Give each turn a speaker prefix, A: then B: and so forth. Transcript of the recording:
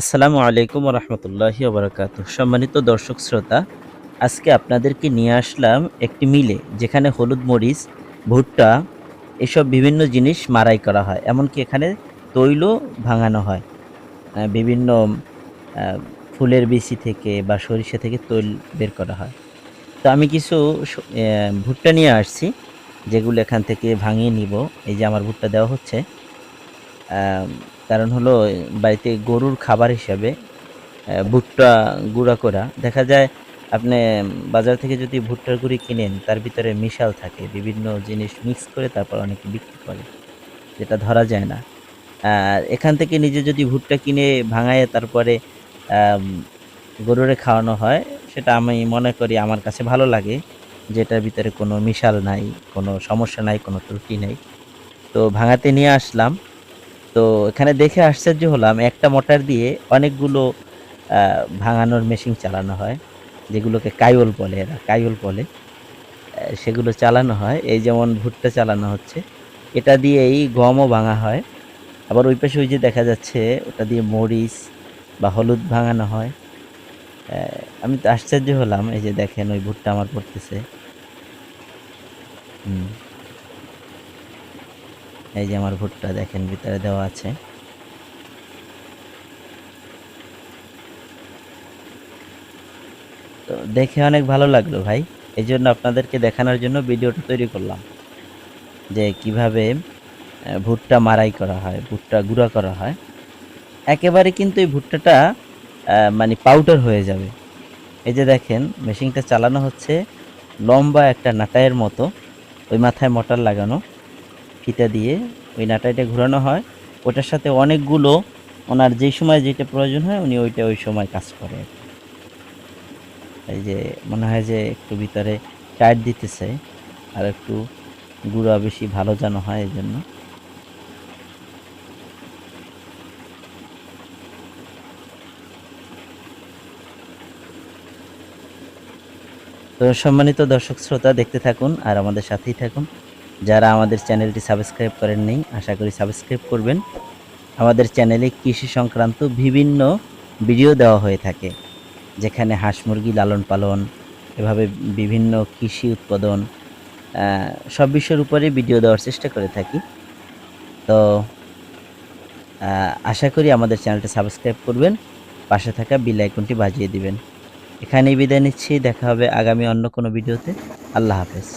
A: আসসালামু আলাইকুম রহমতুল্লাহি ওবরাকাত সম্মানিত দর্শক শ্রোতা, আজকে আপনাদেরকে নিয়ে আসলাম একটি মিলে, যেখানে হলুদ মরিচ, ভুট্টা এসব বিভিন্ন জিনিস মারাই করা হয়, এমনকি এখানে তৈলও ভাঙানো হয়। বিভিন্ন ফুলের বিচি থেকে বা সরিষা থেকে তৈল বের করা হয়। তো আমি কিছু ভুট্টা নিয়ে আসছি, যেগুলো এখান থেকে ভাঙিয়ে নিব। এই যে আমার ভুট্টা দেওয়া হচ্ছে। কারণ হলো, বাড়িতে গরুর খাবার হিসাবে ভুট্টা গুঁড়া করা। দেখা যায়, আপনি বাজার থেকে যদি ভুট্টার গুঁড়ি কিনেন, তার ভিতরে মিশাল থাকে, বিভিন্ন জিনিস মিক্স করে তারপর অনেকে বিক্রি করে, যেটা ধরা যায় না। আর এখান থেকে নিজে যদি ভুট্টা কিনে ভাঙায়, তারপরে গরুরে খাওয়ানো হয়, সেটা আমি মনে করি আমার কাছে ভালো লাগে, যেটার ভিতরে কোনো মিশাল নাই, কোনো সমস্যা নাই, কোনো ত্রুটি নেই। তো ভাঙাতে নিয়ে আসলাম। তো এখানে দেখে আশ্চর্য হলাম, একটা মোটর দিয়ে অনেকগুলো ভাঙানোর মেশিন চালানো হয়, যেগুলোকে কাইওল বলে এরা, কাইওল বলে। সেগুলো চালানো হয়, এই যেমন ভুট্টা চালানো হচ্ছে, এটা দিয়েই গমও ভাঙা হয়। আবার ওই পাশে ওই যে দেখা যাচ্ছে, ওটা দিয়ে মরিচ বা হলুদ ভাঙানো হয়। আমি তো আশ্চর্য হলাম, এই যে দেখেন ওই ভুট্টা আমার পড়তেছে। হুম। এই যে আমার ভুট্টা দেখেন, ভিতরে দেওয়া আছে। তো দেখে অনেক ভালো লাগল ভাই। এই জন্য আপনাদেরকে দেখানোর জন্য ভিডিওটা তৈরি করলাম। যে কীভাবে ভুট্টা মারাই করা হয়, ভুট্টা গুঁড়া করা হয়। একেবারে কিন্তু এই ভুট্টাটা মানে পাউডার হয়ে যাবে। এই যে দেখেন মেশিনটা চালানো হচ্ছে লম্বা একটা নাটাইয়ের মতো, ওই মাথায় মোটর লাগানো। ফিতা দিয়ে ওই নাটাইটা ঘোরানো হয়। ওটার সাথে অনেকগুলো ওনার যেই সময় যেটা প্রয়োজন হয়, উনি ওইটা ওই সময় কাজ করে এই যে মনে হয় যে একটু ভিতরে টাইট দিতেছে, আর একটু গুঁড়া বেশি ভালো যেন হয় এই জন্য। তো সম্মানিত দর্শক শ্রোতা, দেখতে থাকুন আর আমাদের সাথেই থাকুন। যারা আমাদের চ্যানেলটি সাবস্ক্রাইব করেননি, আশা করি সাবস্ক্রাইব করবেন। আমাদের চ্যানেলে কৃষি সংক্রান্ত বিভিন্ন ভিডিও দেওয়া হয়ে থাকে, যেখানে হাঁস মুরগি লালন পালন, এভাবে বিভিন্ন কৃষি উৎপাদন সব বিষয়ের উপরে ভিডিও দেওয়ার চেষ্টা করে থাকি। তো আশা করি আমাদের চ্যানেলটা সাবস্ক্রাইব করবেন, পাশে থাকা বিল আইকনটি বাজিয়ে দিবেন। এখানেই বিদায় নিচ্ছি, দেখা হবে আগামী অন্য কোনো ভিডিওতে। আল্লাহ হাফেজ।